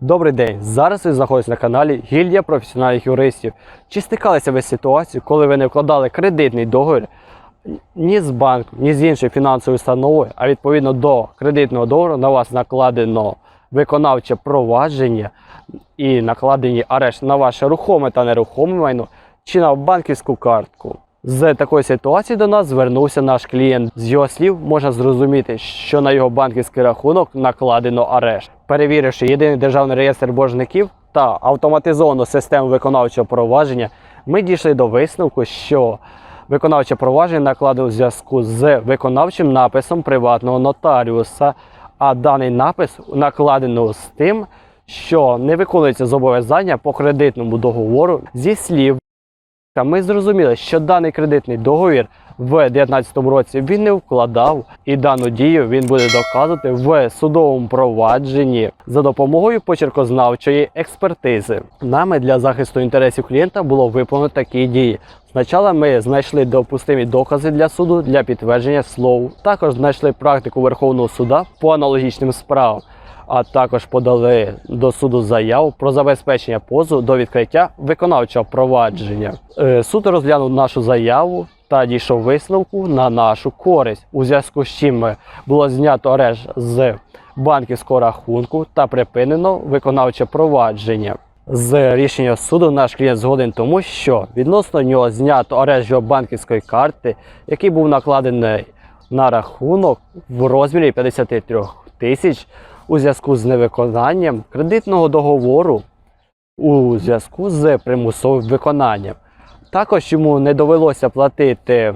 Добрий день! Зараз ви знаходитесь на каналі Гільдія професіональних юристів. Чи стикалися ви з ситуацією, коли ви не вкладали кредитний договір ні з банком, ні з іншою фінансовою установою, а відповідно до кредитного договору на вас накладено виконавче провадження і накладені арешт на ваше рухоме та нерухоме майно чи на банківську картку? З такої ситуації до нас звернувся наш клієнт. З його слів можна зрозуміти, що на його банківський рахунок накладено арешт. Перевіривши єдиний державний реєстр боржників та автоматизовану систему виконавчого провадження, ми дійшли до висновку, що виконавче провадження накладено в зв'язку з виконавчим написом приватного нотаріуса, а даний напис накладено з тим, що не виконується зобов'язання по кредитному договору зі слів. Ми зрозуміли, що даний кредитний договір в 2019 році він не вкладав, і дану дію він буде доказувати в судовому провадженні за допомогою почеркознавчої експертизи. Нами для захисту інтересів клієнта було виконано такі дії. Спочатку ми знайшли допустимі докази для суду для підтвердження слов. Також знайшли практику Верховного суда по аналогічним справам а також подали до суду заяву про забезпечення позову до відкриття виконавчого провадження. Е, Суд розглянув нашу заяву та дійшов висновку на нашу користь, у зв'язку з чим е, було знято арешт з банківського рахунку та припинено виконавче провадження. З рішення суду наш клієнт згоден тому, що відносно нього знято арешт його банківської карти, який був накладений на рахунок в розмірі 53 тисяч у зв'язку з невиконанням кредитного договору у зв'язку з примусовим виконанням. Також йому не довелося платити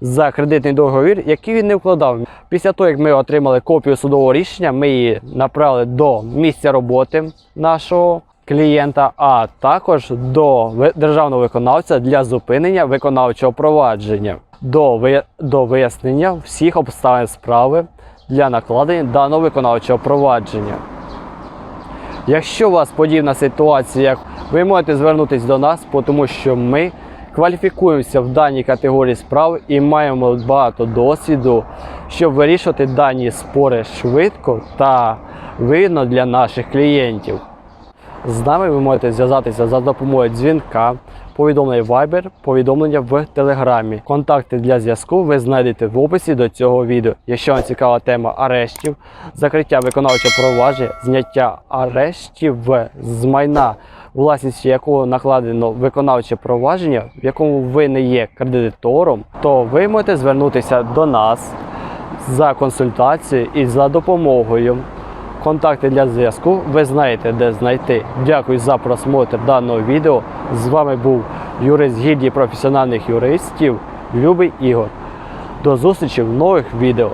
за кредитний договір, який він не вкладав. Після того, як ми отримали копію судового рішення, ми її направили до місця роботи нашого клієнта, а також до державного виконавця для зупинення виконавчого провадження до, ви- до вияснення всіх обставин справи для накладення даного виконавчого провадження. Якщо у вас подібна ситуація, ви можете звернутися до нас, тому що ми кваліфікуємося в даній категорії справ і маємо багато досвіду, щоб вирішувати дані спори швидко та вигідно для наших клієнтів. З нами ви можете зв'язатися за допомогою дзвінка, повідомлення Viber, повідомлення в Телеграмі. Контакти для зв'язку ви знайдете в описі до цього відео. Якщо вам цікава тема арештів, закриття виконавчого провадження, зняття арештів з майна, власністю якого накладено виконавче провадження, в якому ви не є кредитором, то ви можете звернутися до нас за консультацією і за допомогою. Контакти для зв'язку ви знаєте, де знайти. Дякую за просмотр даного відео. З вами був юрист гільдії професіональних юристів Любий Ігор. До зустрічі в нових відео.